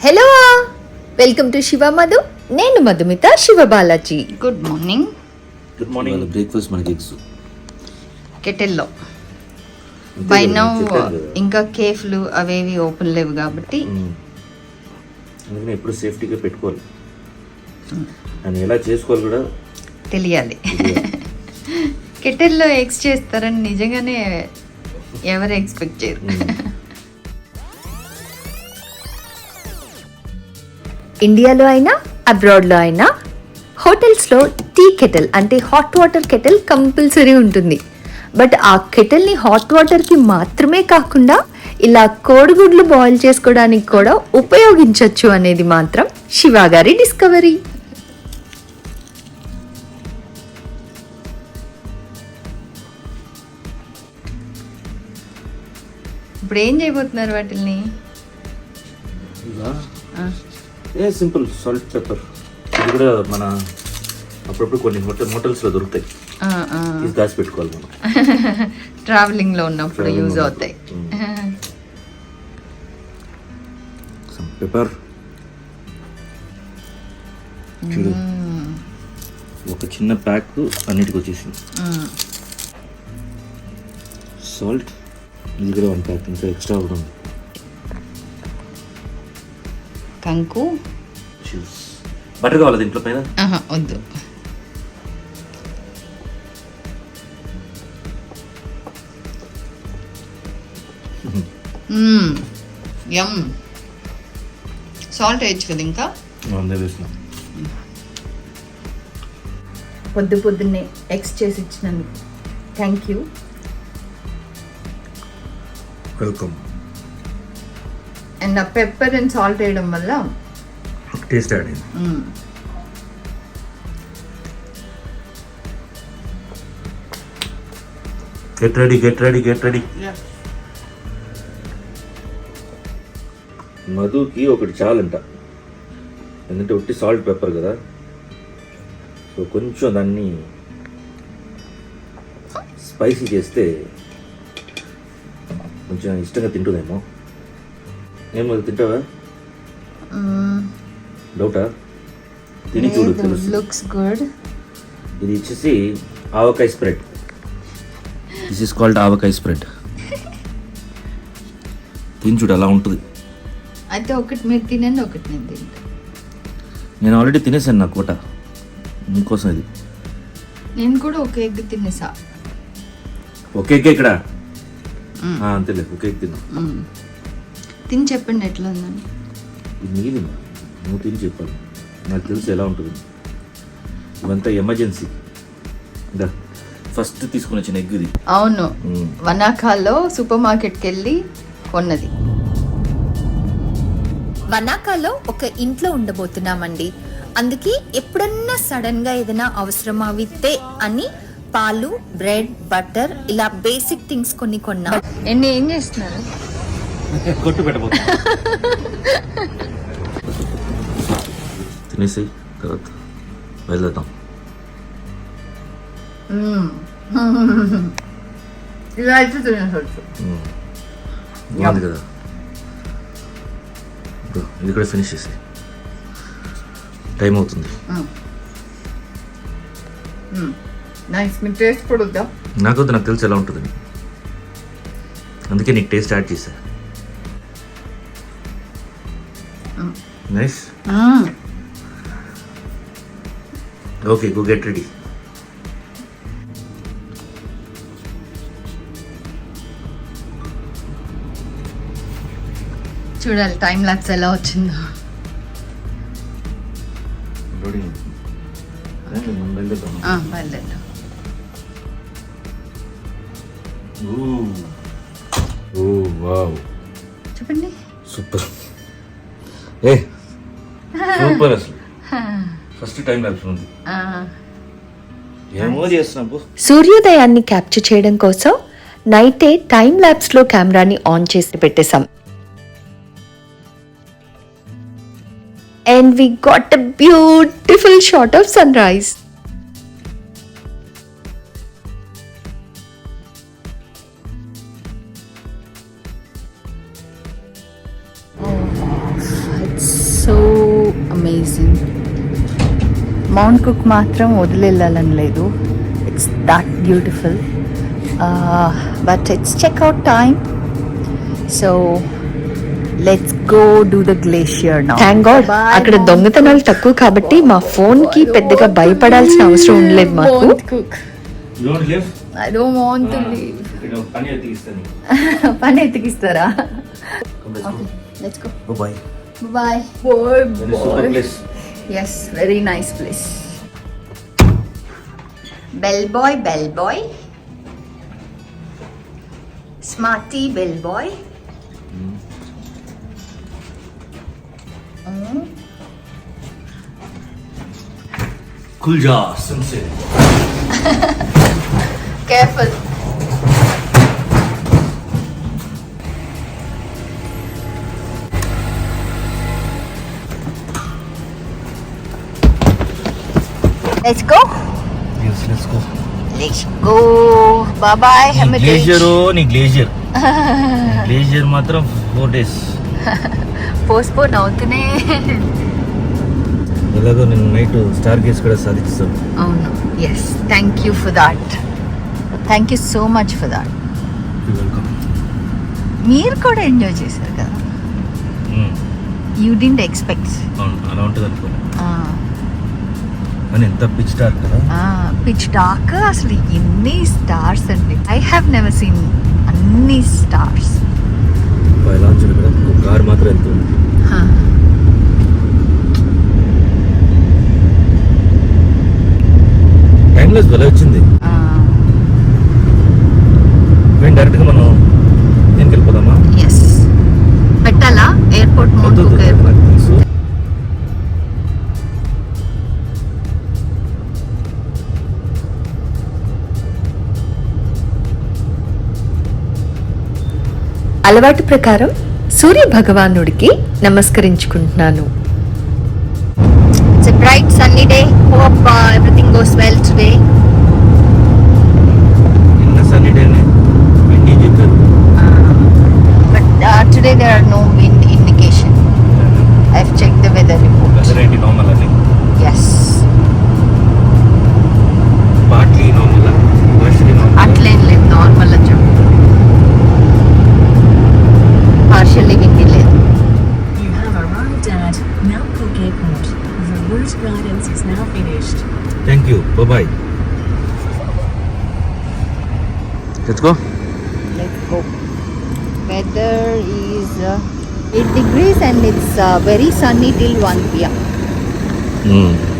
Hello welcome to Shiva Madhu నేను Madhumitha Shiva Balaji good morning good morning breakfast మనకి eggs కెటిల్లో by now ఇంకా కేఫ్లు అవేవి ఓపెన్ లేవు కాబట్టి. అందుకని ఎప్పుడు సేఫ్టీగా పెట్టుకోవాలి. అని ఎలా చేసుకోవాలి కూడా తెలియాలి. కెటిల్లో ఎగ్స్ చేస్తారని నిజంగానే ఎవరు ఎక్స్పెక్ట్ చేయరు. ఇండియాలో అయినా అబ్రాడ్లో అయినా హోటల్స్లో టీ కెటిల్ అంటే హాట్ వాటర్ కెటిల్ కంపల్సరీ ఉంటుంది. బట్ ఆ కెటిల్ని హాట్ వాటర్కి మాత్రమే కాకుండా ఇలా కోడిగుడ్లు బాయిల్ చేసుకోవడానికి కూడా ఉపయోగించవచ్చు అనేది మాత్రం శివ గారి డిస్కవరీ. ఇప్పుడు ఏం చేయబోతున్నారు వాటిల్ని? A simple salt pepper. ఇది కూడా మన అప్పుడప్పుడు కొన్ని హోటల్ హోటల్స్లో దొరుకుతాయి. ఇది దాచి పెట్టుకోవాలి మనం. ట్రావెలింగ్లో ఉన్నప్పుడు యూజ్ అవుతాయి. పెప్పర్ చూడు. ఒక చిన్న ప్యాక్ అన్నిటికి వచ్చేసింది. సాల్ట్ ఇది కూడా వన్ ప్యాక్ ఇంకా ఎక్స్ట్రా కూడా ఉంది. కంకు. చూస్ బటర్ కావాలి దీంట్లో పైన? వద్దు. యమ్. సాల్ట్ వేయచ్చు కదా ఇంకా? పొద్దు పొద్దున్నే ఎక్స్ చేసి ఇచ్చినందుకు. థ్యాంక్ యూ వెల్కమ్ అండ్ ఆ పెప్పర్ అండ్ సాల్ట్ వేయడం వల్ల taste hmm, get ready get ready get ready మధుకి ఒకటి చాలంట. ఎందుకంటే ఒట్టి సాల్ట్ పెప్పర్ కదా. సో కొంచెం దాన్ని స్పైసీ చేస్తే కొంచెం ఇష్టంగా తింటుందేమో. ఏం మధు తింటావా. డౌటా? తిని చూడు తెలుసు. Looks good. ఇది వచ్చేసి avakaya spread. This is called avakaya spread. తిని చూడు అలా ఉంటుంది. అయితే ఒకటి మీరు తినండి ఒకటి నేను తింటా. నేను ఆల్రెడీ తినేసాను నా కోట. నీకోసం ఇది. నేను కూడా ఒక ఎగ్ తినేసా. ఒకే ఎగ్ ఇక్కడ ఆ, అంతేలే ఒకే ఎగ్ తిన్నా. తిని చెప్పండి ఎట్లా ఉందని నువ్వు తిని చెప్పాలి. నాకు తెలుసు ఎలా ఉంటుంది. ఇవంతా ఎమర్జెన్సీ. ఫస్ట్ తీసుకుని వచ్చిన ఎగ్ ఇది. అవును. వనాకాల్లో సూపర్ మార్కెట్కి వెళ్ళి కొన్నది. వనాకాలో ఒక ఇంట్లో ఉండబోతున్నామండి. అందుకే ఎప్పుడన్నా సడన్గా ఏదైనా అవసరం అవితే అని పాలు బ్రెడ్ బటర్ ఇలా బేసిక్ థింగ్స్ కొన్ని కొన్నా. ఎన్ని ఏం చేస్తున్నారు? కొట్టు పెట్టబోతున్నా. తినేసి తర్వాత మ్మ్. ఇలా అయితే తినేసొచ్చు. బాగుంది కదా. ఇది కూడా ఫినిష్ చేసి. టైం అవుతుంది. నైస్ మీకు టేస్ట్ కూడా వద్దా? నాకు వద్దు, నాకు తెలుసు ఎలా ఉంటుంది అందుకే నీకు టేస్ట్ యాడ్ చేశా. Nice okay go get ready చూడాలి టైం లాప్స్ ఎలా వచ్చిందో. ఆ, బయలుదేరుదాం. చెప్పండి. సూపర్ ఏ సూపర్ అసలు. ఫస్ట్ టైం ఉంది ఆ, ఏమో చేస్తున్నావు సూర్యోదయాన్ని క్యాప్చర్ చేయడం కోసం నైటే టైం ల్యాబ్స్లో కెమెరాని ఆన్ చేసి పెట్టేశాం. And we got a beautiful shot of sunrise Mount Cook మాత్రం వదిలేళ్ళాలని లేదు. It's that beautiful but it's checkout time so let's go do the glacier now thank god అక్కడ దొంగతనాలు తక్కువ కాబట్టి మా ఫోన్కి పెద్దగా భయపడాల్సిన అవసరం ఉండలేదు మాకు. I don't want to leave పని ఎత్తికిస్తారా? Let's go bye bye bye Yes, very nice place. Bellboy, bellboy. Smarty bellboy. Mm. Mm. Kulja, Careful. Let's go. yes let's go. Let's go. Bye bye. Glacier నీ glacier glacier మాత్రం four days postpone అవుతూనే. ఎలాగో నేను night star gaze కూడా సాధిస్తాను అవును. Yes thank you for that thank you so much for that మీరు కూడా ఎంజాయ్ చేశారు కదా? యూ డింట్ ఎక్స్పెక్ట్ అలా ఉంటుంది ఎంత పిచ్ కదా? పిచ్ డార్క్ అసలు ఎన్ని స్టార్స్ అండి. ఐ హ్యావ్ నెవర్ సీన్ అన్ని స్టార్స్ ఎలా ఉంచారు కదా ఒక కార్ మాత్రం వెళ్తుంది టైమ్లెస్ భలే వచ్చింది. మేము డైరెక్ట్గా మనం అలవాటు ప్రకారం సూర్య భగవానుడికి నమస్కరించుకుంటున్నాను It's a bright sunny day. Hope uh, everything goes well today. నిన్న సన్నీ డేనే వెండి చెప్పారు But uh, today there are no wind indication. I've checked the weather report. Busch Gardens is now finished. Thank you. Bye bye. Let's go. Let's go. Weather is uh, 8 degrees and it's uh, very sunny till 1 pm. Mm.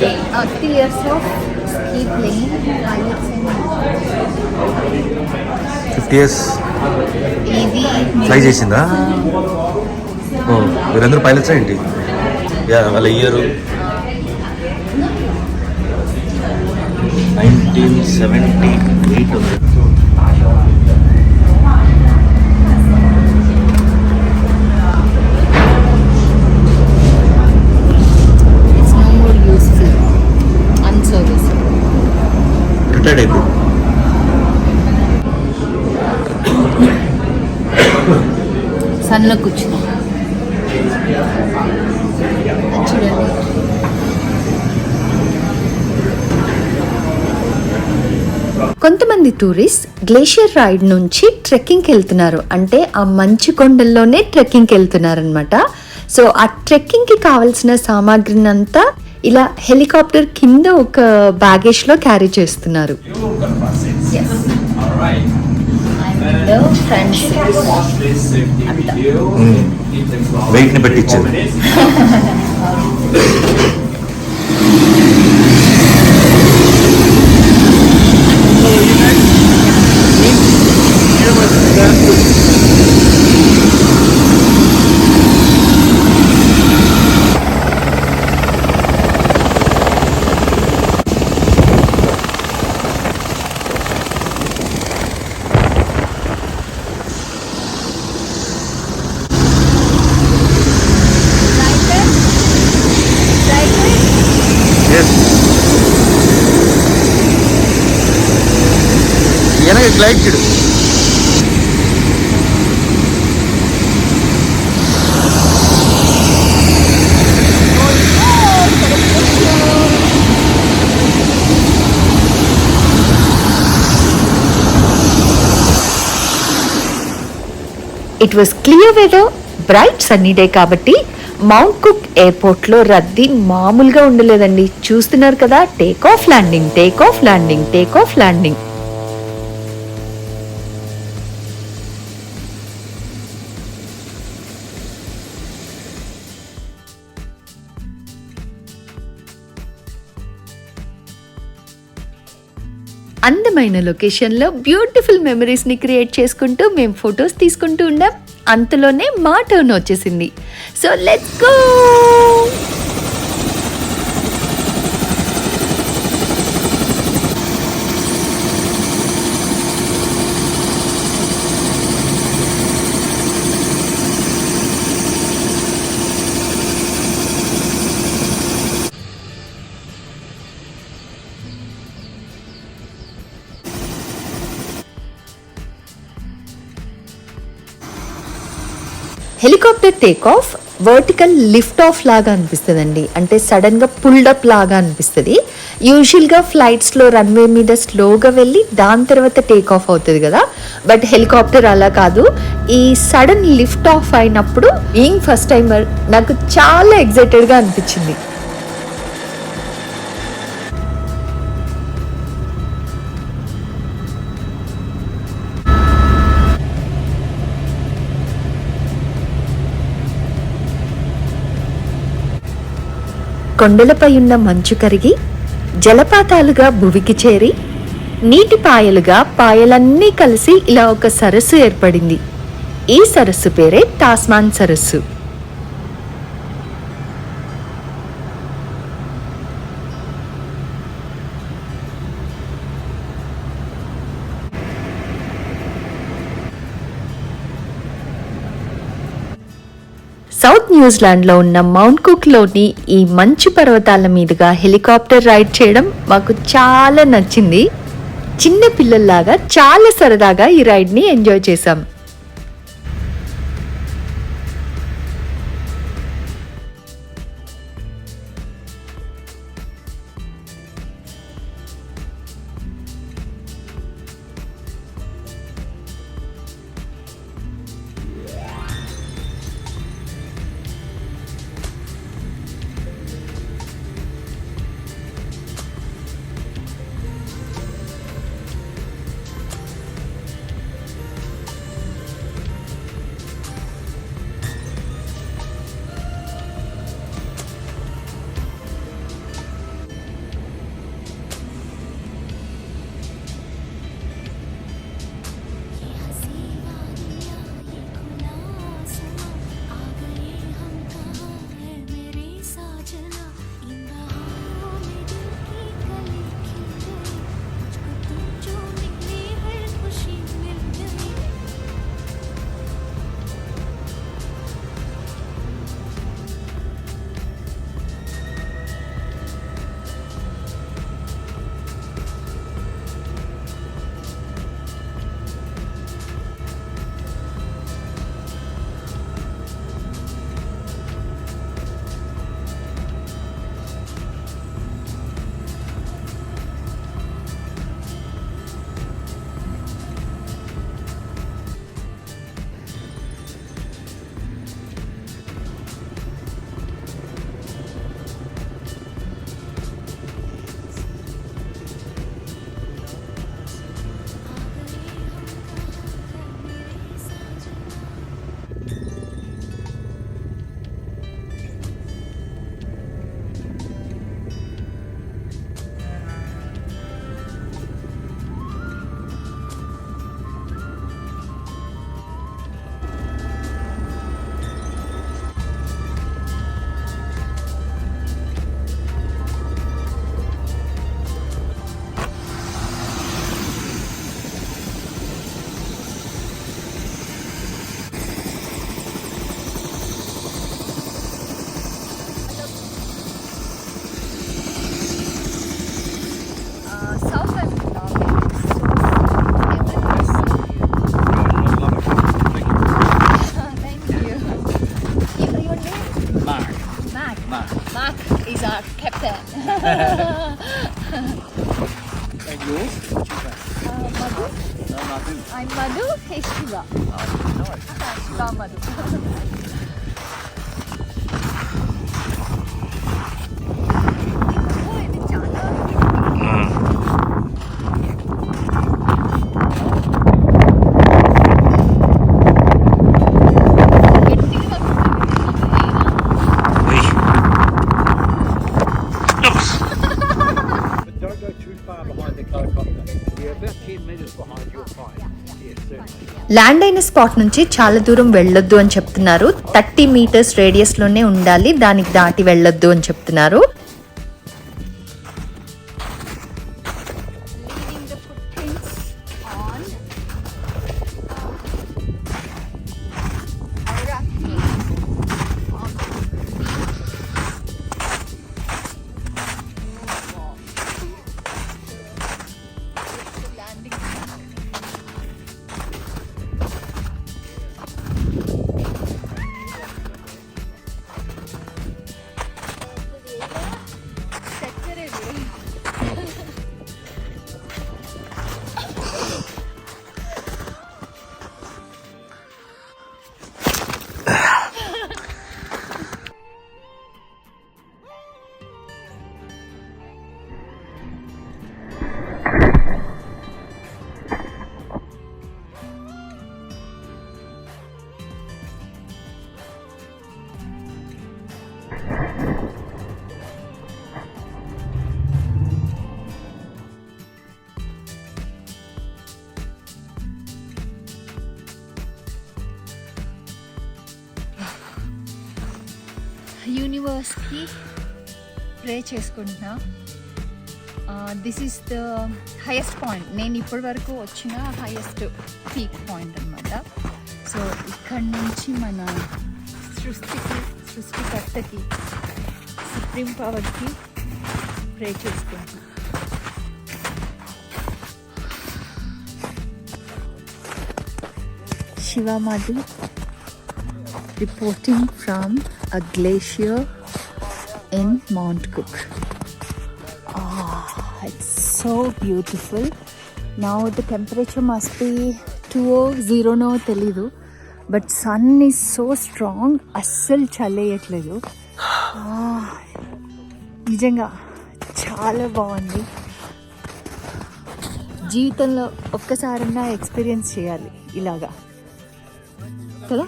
Uh, three years of ski playing pilots fifty years ఇది fly చేసిందా? ఓ వీరందరూ pilots ఏంటి? Yeah వాళ్ళ year nineteen seventy eight retired అయిపోయింది. సన్లో కూర్చున్నాం కొంతమంది టూరిస్ట్ గ్లేషియర్ రైడ్ నుంచి ట్రెక్కింగ్కి వెళ్తున్నారు. అంటే ఆ మంచు కొండల్లోనే ట్రెక్కింగ్కి వెళ్తున్నారు అనమాట సో ఆ ట్రెక్కింగ్కి కావాల్సిన సామాగ్రిని అంతా ఇలా హెలికాప్టర్ కింద ఒక బ్యాగేజ్లో క్యారీ చేస్తున్నారు. ఫ్రెండ్స్ వెయిట్ని పెట్టించారు it was clear weather bright sunny day కాబట్టి మౌంట్ కుక్ ఎయిర్పోర్ట్లో రద్దీ మామూలుగా ఉండలేదండి. చూస్తున్నారు కదా take off landing take off landing take off landing అందమైన లొకేషన్లో బ్యూటిఫుల్ మెమరీస్ని క్రియేట్ చేసుకుంటూ మేము ఫొటోస్ తీసుకుంటూ ఉండాం. అంతలోనే మా టర్న్ వచ్చేసింది. So let's go helicopter take off vertical lift off లాగా అనిపిస్తుందండి. అంటే సడన్గా పుల్డప్ లాగా అనిపిస్తుంది. యూజువల్గా ఫ్లైట్స్లో రన్వే మీద స్లోగా వెళ్ళి దాని తర్వాత టేక్ ఆఫ్ అవుతుంది కదా. బట్ హెలికాప్టర్ అలా కాదు. ఈ సడన్ లిఫ్ట్ ఆఫ్ అయినప్పుడు బీయింగ్ ఫస్ట్ టైమర్ నాకు చాలా ఎగ్జైటెడ్గా అనిపించింది. కొండలపై ఉన్న మంచు కరిగి జలపాతాలుగా భువికి చేరి నీటి పాయలుగా పాయలన్నీ కలిసి ఇలా ఒక సరస్సు ఏర్పడింది. ఈ సరస్సు పేరే టాస్మాన్ సరస్సు. న్యూజిలాండ్లో ఉన్న మౌంట్ కుక్లోని ఈ మంచు పర్వతాల మీదుగా హెలికాప్టర్ రైడ్ చేయడం మాకు చాలా నచ్చింది. చిన్న పిల్లల్లాగా చాలా సరదాగా ఈ రైడ్ని ఎంజాయ్ చేశాం. మధు హే శివ శివ మధు ఓ, ల్యాండ్ అయిన స్పాట్ నుంచి చాలా దూరం వెళ్ళొద్దు అని చెప్తున్నారు. థర్టీ మీటర్స్ రేడియస్లోనే ఉండాలి దానికి దాటి వెళ్ళొద్దు అని చెప్తున్నారు. యూనివర్స్కి ప్రే చేసుకుంటున్నా. This is the highest point. నేను ఇప్పటి వరకు వచ్చిన హైయెస్ట్ పీక్ పాయింట్ అనమాట సో ఇక్కడ నుంచి మన సృష్టికి సృష్టికర్తకి సుప్రీం పవర్కి ప్రే చేసుకుంటున్నాను శివమాది reporting from a glacier in Mount Cook. Ah, it's so beautiful. Now the temperature must be 2 no తెలీదు. But sun is so strong అస్సలు చల్లేయట్లేదు. Ah, నిజంగా చాలా బాగుంది. జీవితంలో ఒక్కసారన్నా ఎక్స్పీరియన్స్ చేయాలి ఇలాగా. కదా?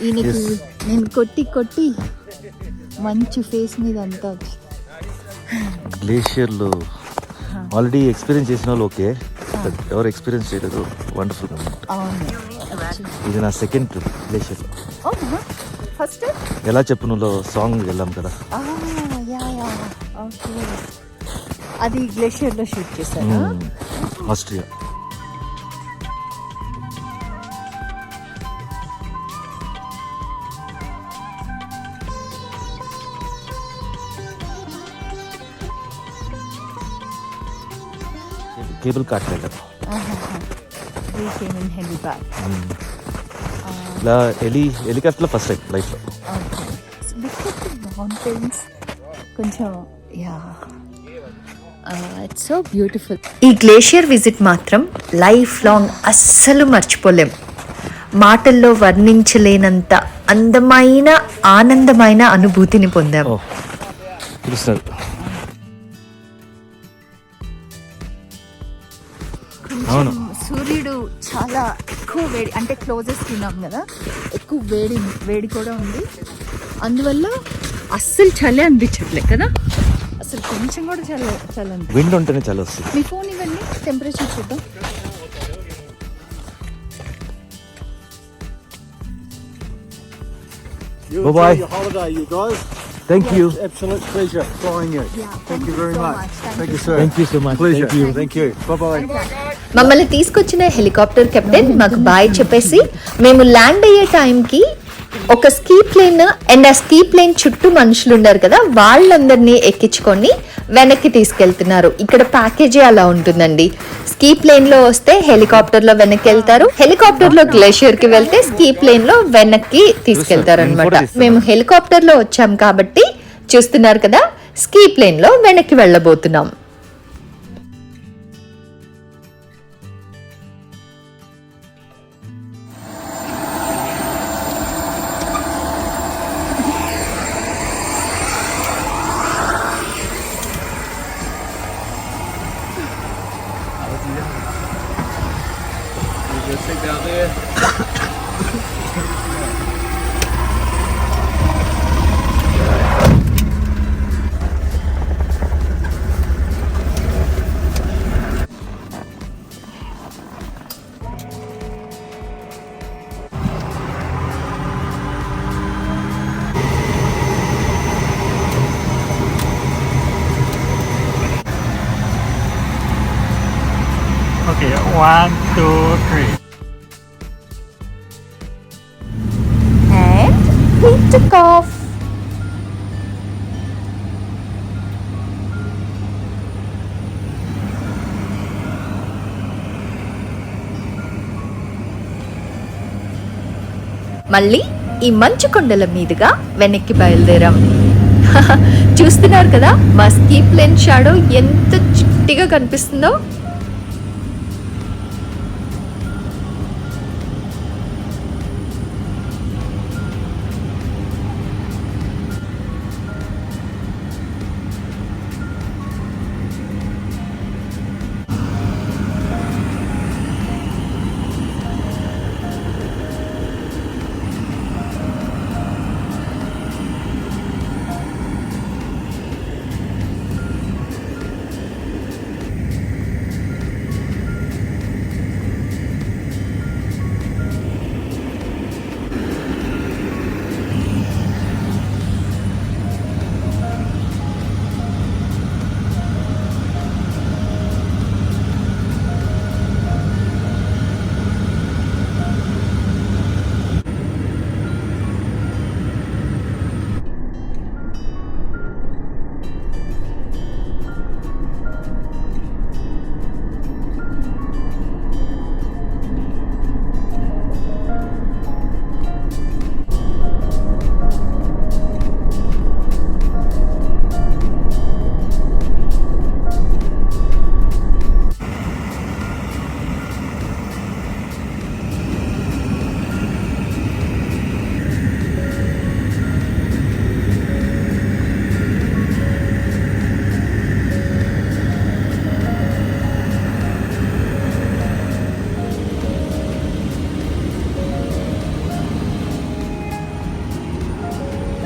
ఈయనకి నేను కొట్టి కొట్టి మంచి ఫేస్ మీద అంతా గ్లేషియర్లో ఆల్రెడీ ఎక్స్పీరియన్స్ చేసిన వాళ్ళు ఓకే ఎవరు ఎక్స్పీరియన్స్ చేయలేదు. వండర్ఫుల్ ఇది నా సెకండ్ ట్రిప్ గ్లేషియర్లో ఫస్ట్ ఎలా చెప్పునులో సాంగ్ వెళ్ళాం కదా. యా యా ఓకే అది గ్లేషియర్లో షూట్ చేశారా? ఆస్ట్రియా కేబుల్ ఇన్ హెలిప్యాడ్ ఇలా హెలి హెలికాప్టర్లో ఫస్ట్ టైం లైఫ్లో మౌంటైన్స్ కొంచెం యా ఇట్స్ సో బ్యూటిఫుల్ ఈ గ్లేషియర్ విజిట్ మాత్రం లైఫ్ లాంగ్ అస్సలు మర్చిపోలేం. మాటల్లో వర్ణించలేనంత అందమైన ఆనందమైన అనుభూతిని పొందాం. అవును సూర్యుడు చాలా ఎక్కువ వేడి అంటే క్లోజెస్ట్ ఉన్నాం కదా ఎక్కువ వేడి వేడి కూడా ఉంది అందువల్ల అస్సలు చలి అనిపించట్లే కదా అసలు కొంచెం కూడా చలి చలి అనిపి విండ్ ఉంటేనే చాలా వస్తుంది మీ ఫోన్ ఇవ్వండి టెంపరేచర్ చూద్దాం You Bye-bye. enjoy your holiday, you guys. Thank you Absolute pleasure flying you. Thank you very so much. much. Thank Thank you you, sir. Thank you so much Pleasure. Thank you. Bye bye. మమ్మల్ని తీసుకొచ్చిన helicopter captain మాకు bye చెప్పేసి మేము land అయ్యే టైంకి ఒక ski plane and ఆ ski plane చుట్టూ మనుషులు ఉన్నారు కదా వాళ్ళందరినీ ఎక్కించుకొని వెనక్కి తీసుకెళ్తున్నారు. ఇక్కడ ప్యాకేజీ అలా ఉంటుందండి. స్కీ ప్లేన్లో వస్తే హెలికాప్టర్లో వెనక్కి వెళ్తారు. హెలికాప్టర్లో గ్లేషియర్కి వెళ్తే స్కీ ప్లేన్లో వెనక్కి తీసుకెళ్తారు అనమాట మేము హెలికాప్టర్లో వచ్చాం కాబట్టి చూస్తున్నారు కదా స్కీ ప్లేన్లో వెనక్కి వెళ్ళబోతున్నాం. Sit down there. మళ్ళీ ఈ మంచు కొండల మీదుగా వెనక్కి బయలుదేరాం. చూస్తున్నారు కదా మా స్కీ ప్లేన్ షాడో ఎంత చిట్టిగా కనిపిస్తుందో?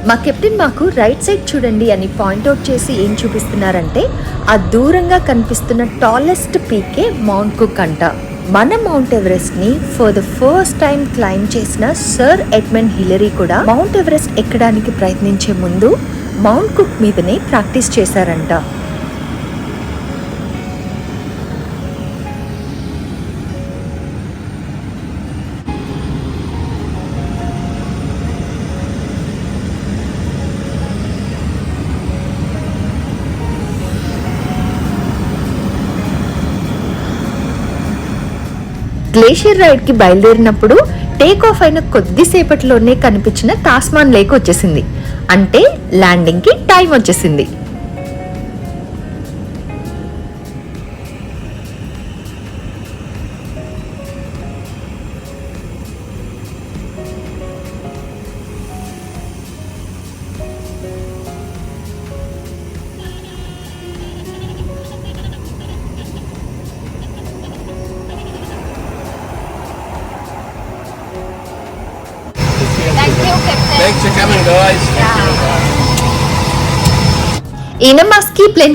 మా కెప్టెన్ మాకు రైట్ సైడ్ చూడండి అని పాయింట్అవుట్ చేసి ఏం చూపిస్తున్నారంటే ఆ దూరంగా కనిపిస్తున్న టాలెస్ట్ పీకే మౌంట్ కుక్ అంట మన Mount ఎవరెస్ట్ని for the first time climb చేసిన సర్ ఎడ్మండ్ హిలరీ కూడా మౌంట్ ఎవరెస్ట్ ఎక్కడానికి ప్రయత్నించే ముందు మౌంట్ కుక్ మీదనే ప్రాక్టీస్ చేశారంట. గ్లేషియర్ రైడ్కి బయలుదేరినప్పుడు టేక్ ఆఫ్ అయిన కొద్దిసేపటిలోనే కనిపించిన తాస్మాన్ లేక్ వచ్చేసింది. అంటే ల్యాండింగ్కి టైం వచ్చేసింది.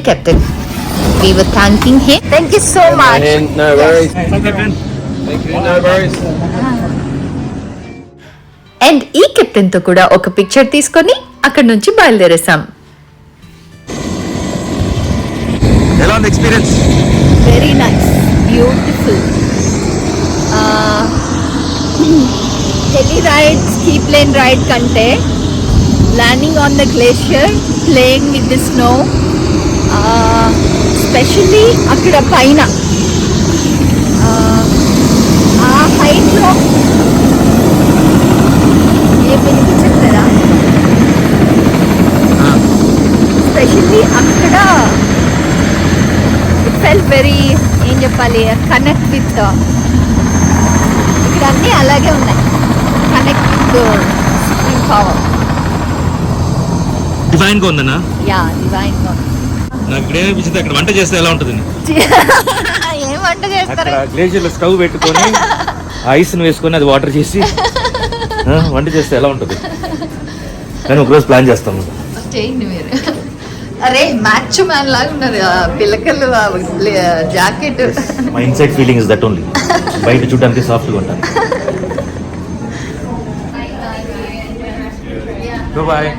Captain we were thanking him thank you so much And no worries. Thank you, no worries. And ఈ కెప్టెన్తో కూడా ఒక పిక్చర్ తీసుకొని అక్కడ నుంచి బయలుదేరేసాం ఎలా ఉంది experience very nice beautiful heavy ride ski plane ride కంటే landing on the glacier playing with the snow specially అక్కడ పైన. ఆ హైట్లో ఏ వినిపించట్లేదా స్పెషల్లీ అక్కడ ఇట్ ఫెల్ వెరీ ఏం చెప్పాలి కనెక్ట్ విత్ ఇక్కడ అన్నీ అలాగే ఉన్నాయి. కనెక్ట్ విత్ సుప్రీం పవర్ ఉందన్నా? యా డివైన్ నాకు ఇక్కడ ఏమనిపించింది అక్కడ వంట చేస్తే ఎలా ఉంటుంది ఏం వంట చేస్తారు? గ్లేషియర్లో స్టవ్ పెట్టుకొని ఐస్ని వేసుకొని అది వాటర్ చేసి వంట చేస్తే ఎలా ఉంటుంది? కానీ ఒకరోజు ప్లాన్ చేస్తాము చేయండి మీరు. అరే మ్యాచ్ మ్యాన్ లాగా ఉన్నారు పిల్లకలు jacket. My inside feeling is that only బయట చూడడానికి సాఫ్ట్గా ఉంటాను. బాయ్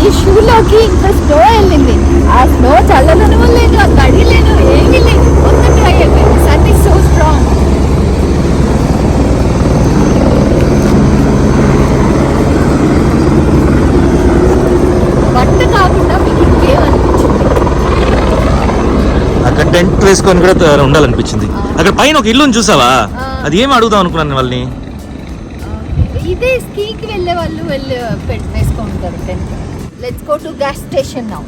ఇదేంటండి షూలోకి ఇంకా స్నో వెళ్ళింది. ఆ స్నో చల్లదనము లేదు ఆ తడి లేదు ఏమీ లేదు. మొత్తం డ్రై అయిపోయింది. Sun is so strong. వంట కాకుండా మీకు ఇంకేమనిపించింది? అక్కడ టెంట్ వేసుకొని కూడా ఉండాలనిపించింది. అక్కడ పైన ఒక ఇల్లుని చూసావా. అది ఏం అడుగుదాం అనుకున్నాను వాళ్ళని? ఇదే స్కీకి వెళ్ళే వాళ్ళు వెళ్ళి వేసుకుంటారు tent. Let's go to gas station now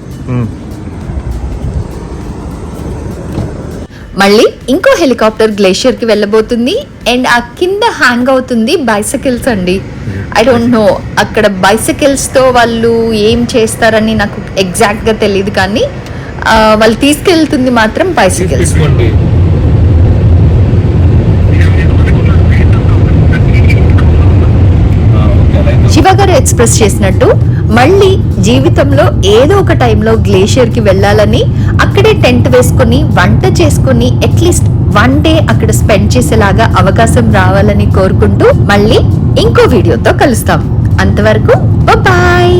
మళ్ళీ ఇంకో హెలికాప్టర్ గ్లేషియర్కి వెళ్ళబోతుంది. అండ్ ఆ కింద హ్యాంగ్ అవుతుంది బైసైకిల్స్ అండి. ఐ డోంట్ నో అక్కడ బైసైకిల్స్తో వాళ్ళు ఏం చేస్తారని నాకు ఎగ్జాక్ట్గా తెలియదు కానీ వాళ్ళు తీసుకెళ్తుంది మాత్రం బైసైకిల్స్ తీసుకోండి. శివ గారు ఎక్స్ప్రెస్ చేసినట్టు మళ్ళీ జీవితంలో ఏదో ఒక టైంలో గ్లేషియర్కి వెళ్ళాలని అక్కడే టెంట్ వేసుకొని వంట చేసుకొని అట్లీస్ట్ వన్ డే అక్కడ స్పెండ్ చేసేలాగా అవకాశం రావాలని కోరుకుంటూ మళ్ళీ ఇంకో వీడియోతో కలుస్తాం. అంతవరకు బాయ్